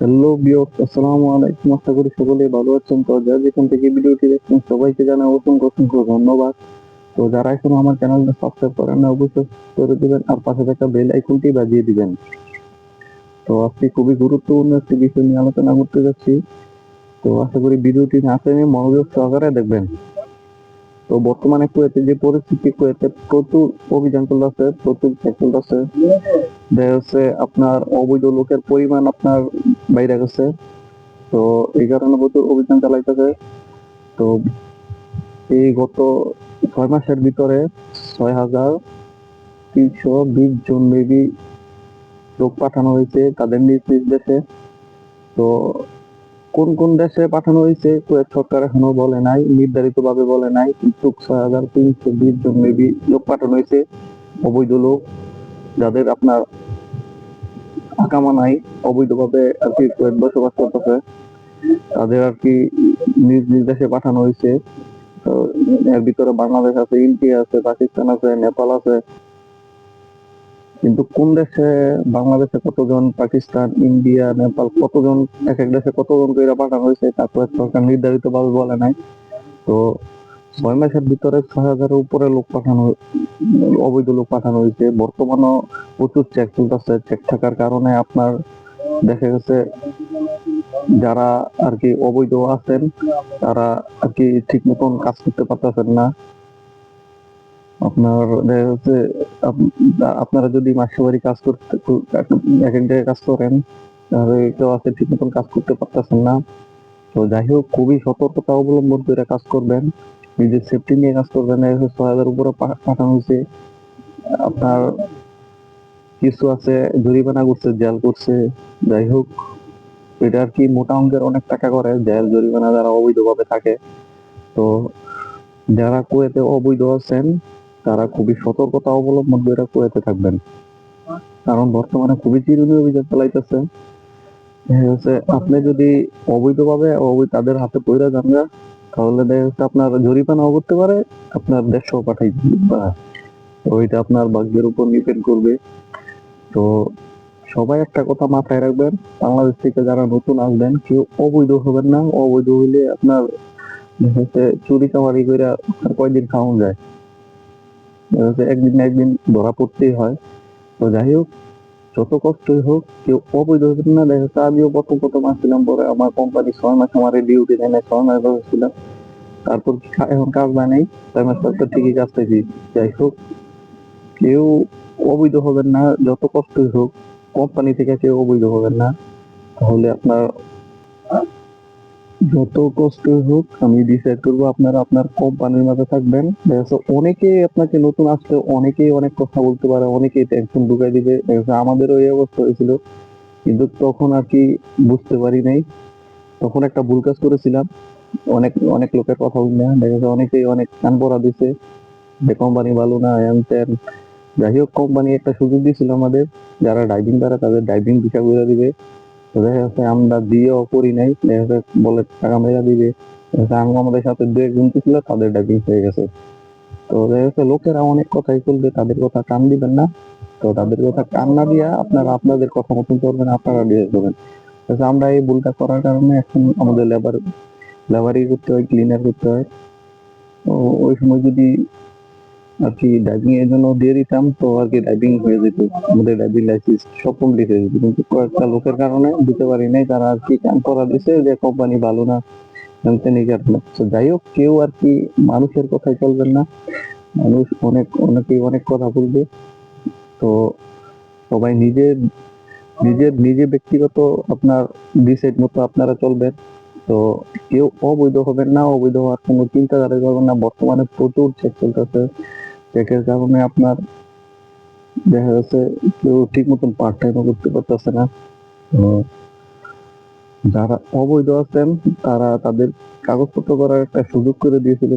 Hello আসসালামু আলাইকুম। আশা করি সকলে ভালো আছেন। তো যেখান থেকে ভিডিওটি দেখছেন, সবাইকে জানাই অসংখ্য অসংখ্য ধন্যবাদ। তো যারা এখনও আমার চ্যানেলটা সাবস্ক্রাইব করেন না অবশ্যই করে আর পাশে থাকা বেল আইকনটি বাজিয়ে দিবেন। তো আজকে খুবই গুরুত্বপূর্ণ একটি বিষয় নিয়ে আলোচনা করতে যাচ্ছি। তো আশা করি ভিডিওটি না মনোযোগ সহকারে দেখবেন। তো বর্তমানে কুয়েতে যে পরিস্থিতি, কুয়েতে প্রচুর অভিযান চলতেছে, প্রচুর চলতেছে দেখা আপনার অবৈধ লোকের পরিমাণ আপনার বাইরে গেছে। তো এই কারণে প্রচুর অভিযান চালাইতেছে। তো এই গত ছয় মাসের ভিতরে ছয় হাজার তিনশো বিশ জন মেবি লোক পাঠানো হয়েছে তাদের নিজ নিজ দেশে। তো কোন কোন দেশে পাঠানো হয়েছে কুয়েত সরকার এখনও বলে নাই নির্ধারিত ভাবে বলে নাই, কিন্তু ছয় হাজার তিনশো বিশ জন মেবি লোক পাঠানো হয়েছে। অবৈধ লোক যাদের আপনার আকামা নাই অবৈধভাবে আর কি বসবাস করতেছে। তাদের আর কি নিজ নিজ দেশে পাঠানো হয়েছে। এর ভিতরে বাংলাদেশ আছে ইন্ডিয়া আছে, পাকিস্তান আছে, নেপাল আছে। কিন্তু কোন দেশে বাংলাদেশে কতজন, পাকিস্তান, ইন্ডিয়া, নেপাল, কতজন, এক এক দেশে কতজন করে পাঠানো হয়েছে, তা কুয়েত সরকার নির্ধারিত ভাবে বলে নাই। তো ছয় মাসের ভিতরে ছয় হাজারের উপরে লোক পাঠানো অবৈধ লোক পাঠানো হয়েছে। বর্তমানেও প্রচুর চেক চলতেছে। চেক থাকার কারণে আপনার দেখা গেছে যারা আর কি অবৈধ আছেন, তারা আর কি ঠিক মতন কাজ করতে পারতেছেন না। আপনার দেখা যাচ্ছে আপনারা যদি মাসে বাড়ি কাজ করতে এক এক জায়গায় কাজ করেন, তাহলে কেউ আছে ঠিক মতন কাজ করতে পারতেছেন না। তো যাই হোক, খুবই সতর্কতা অবলম্বন করে কাজ করবেন। নিজের সেফটি নিয়ে কাজ করবেন ছয় হাজার উপরে পাঠানো হয়েছে। আপনার কিছু আছে, জরিমানা করছে জেল করছে, যাই হোক, এটা আর কি মোটা অঙ্কের অনেক টাকা করে জেল জরিমানা যারা অবৈধভাবে থাকে। তো যারা কুয়েতে অবৈধ আছেন, তারা খুবই সতর্কতা অবলম্বন করে কুয়েতে থাকবেন। কারণ বর্তমানে খুবই চিরুনি অভিযান চালাইতেছে। যাচ্ছে আপনি যদি অবৈধভাবে অবৈধ তাদের হাতে যান তাহলে দেখা যাচ্ছে আপনার জরিমানাও করতে পারে, আপনার পাঠাই ওইটা আপনার ভাগ্যের উপর করবে। তো সবাই একটা কথা মাথায় রাখবেন, বাংলাদেশ থেকে যারা নতুন আসবেন, কেউ অবৈধ হবেন না, অবৈধ হইলে আপনার চুরি চামারি করে কয়দিন খাওয়ানো যায়। একদিন একদিন ধরা পড়তেই হয়। তো যাই হোক যত কষ্টই হোক, কেউ অবৈধ না দেখা যাচ্ছে আমিও প্রথম প্রথম আসছিলাম পরে আমার কোম্পানি ছয় মাস আমার ডিউটি দেয় না ছয় মাস ছিলাম তারপর এখন কাজ না নেই ছয় মাস পর তো ঠিকই কাজ পেয়েছি। যাই হোক, কেউ অবৈধ হবেন না, যত কষ্টই হোক কোম্পানি থেকে কেউ অবৈধ হবেন না। তাহলে আপনার যত কষ্টই হোক, আমি ডিসাইড করব আপনারা আপনার কোম্পানির মাঝে থাকবেন। অনেকেই আপনাকে নতুন আসলে অনেকেই অনেক কথা বলতে পারে, অনেকেই টেনশন ঢুকাই দিবে। আমাদেরও এই অবস্থা হয়েছিল, কিন্তু তখন আর কি বুঝতে পারি নাই। তখন একটা ভুল কাজ করেছিলাম। অনেক অনেক লোকের কথা বলি না। দেখা যাচ্ছে অনেকেই অনেক কান পড়া দিছে যে কোম্পানি ভালো না হ্যান ত্যান যাই হোক কোম্পানি একটা সুযোগ দিয়েছিল আমাদের। যারা ড্রাইভিং করে, তাদের ড্রাইভিং ভিসা করে দিবে। দেখা যাচ্ছে আমরা দিয়েও করি নাই দেখা যাচ্ছে বলে টাকা দিবে আমাদের সাথে একজন ছিল, তাদের হয়ে গেছে। তো দেখা যাচ্ছে লোকেরা অনেক কথাই চলবে তাদের কথা কান দিবেন না। তো তাদের কথা কান না দিয়া আপনারা আপনাদের কথা মতন করবেন আপনারা দিয়ে দেবেন। আমরা এই ভুলটা করার কারণে এখন আমাদের লেবার লেবারি করতে হয় ক্লিনার করতে হয়। তো ওই সময় যদি আর কি ড্রাইভিং এর জন্য দিয়ে দিতাম, তো আর কি ড্রাইভিং হয়ে যেত। আমাদের ড্রাইভিং লাইসেন্স সব কমপ্লিট যেত। কিন্তু কয়েকটা লোকের কারণে দিতে পারি নাই, তারা আর কি কান করা দিছে যে কোম্পানি ভালো না তো যাই হোক, কেউ আর কি মানুষের কথাই চলবেন না। মানুষ অনেক, অনেকেই অনেক কথা বলবে। তো সবাই নিজের নিজের, নিজে ব্যক্তিগত আপনার ডিসাইড মতো আপনারা চলবেন। তো কেউ অবৈধ হবেন না, অবৈধ হওয়ার কোনো চিন্তাধারা করবেন না। বর্তমানে প্রচুর চেক চলতেছে। চেকের কারণে আপনার দেখা যাচ্ছে কেউ ঠিক মতন পার্ট টাইমও করতে পারতেছে না। যারা অবৈধ আছেন, তারা তাদের কাগজপত্র করার একটা সুযোগ করে দিয়েছিল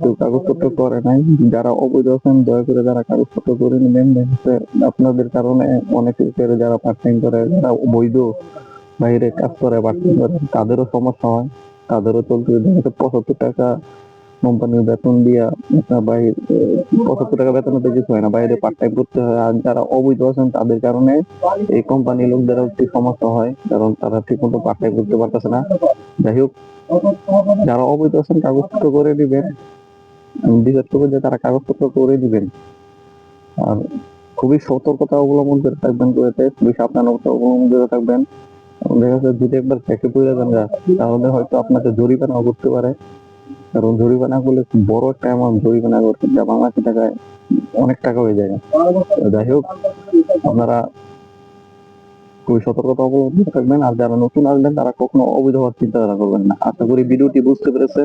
কেউ কাগজপত্র করে নাই। যারা অবৈধ আছেন, দয়া করে যারা কাগজপত্র করে নেবেন আপনাদের কারণে অনেক লোকের যারা পার্ট টাইম করে, যারা বৈধ বাইরে কাজ করে পার্ট টাইম করে, তাদেরও সমস্যা হয়। তাদেরও চলতে পঁচাত্তর টাকা কোম্পানির বেতন দিয়া আপনার বাইরে পঁচাত্তর টাকা বেতনতে কিছু হয় না। বাইরে পার্ট টাইম করতে হয়। আর যারা অবৈধ আছেন, তাদের কারণে এই কোম্পানি লোকদেরও একটু সমস্যা হয়। কারণ তারা ঠিক মতো পার্ট টাইম করতে পারতেছে না। যাই হোক, যারা অবৈধ আছেন, কাগজপত্র করে দিবেন। বিচার করব যে তারা কাগজপত্র করে দিবেন। আর খুবই সতর্কতা অবলম্বন করে থাকবেন করেতে খুবই সাবধানতা অবলম্বন করে থাকবেন। দেখা যাচ্ছে, যদি একবার ফেঁকে পড়ে যান তাহলে হয়তো আপনাকে জরিমানাও করতে পারে। কারণ জরিমানা করলে বড় একটা অ্যামাউন্ট জরিমানা করতে যা বাংলাদেশি টাকায় অনেক টাকা হয়ে যায়। যাই হোক, আপনারা খুবই সতর্কতা অবলম্বন থাকবেন, আর যারা নতুন আসবেন, তারা কখনো অবৈধ হওয়ার চিন্তাধারা করবেন না। আশা করি ভিডিওটি বুঝতে পেরেছে।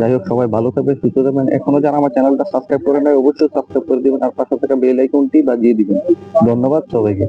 যাই হোক, সবাই ভালো থাকবেন, সুস্থ থাকবেন। এখনও যারা আমার চ্যানেলটা সাবস্ক্রাইব করে নেয় অবশ্যই সাবস্ক্রাইব করে দিবেন, আর পাশে থাকা বেল আইকনটি বাজিয়ে দিবেন। ধন্যবাদ সবাইকে।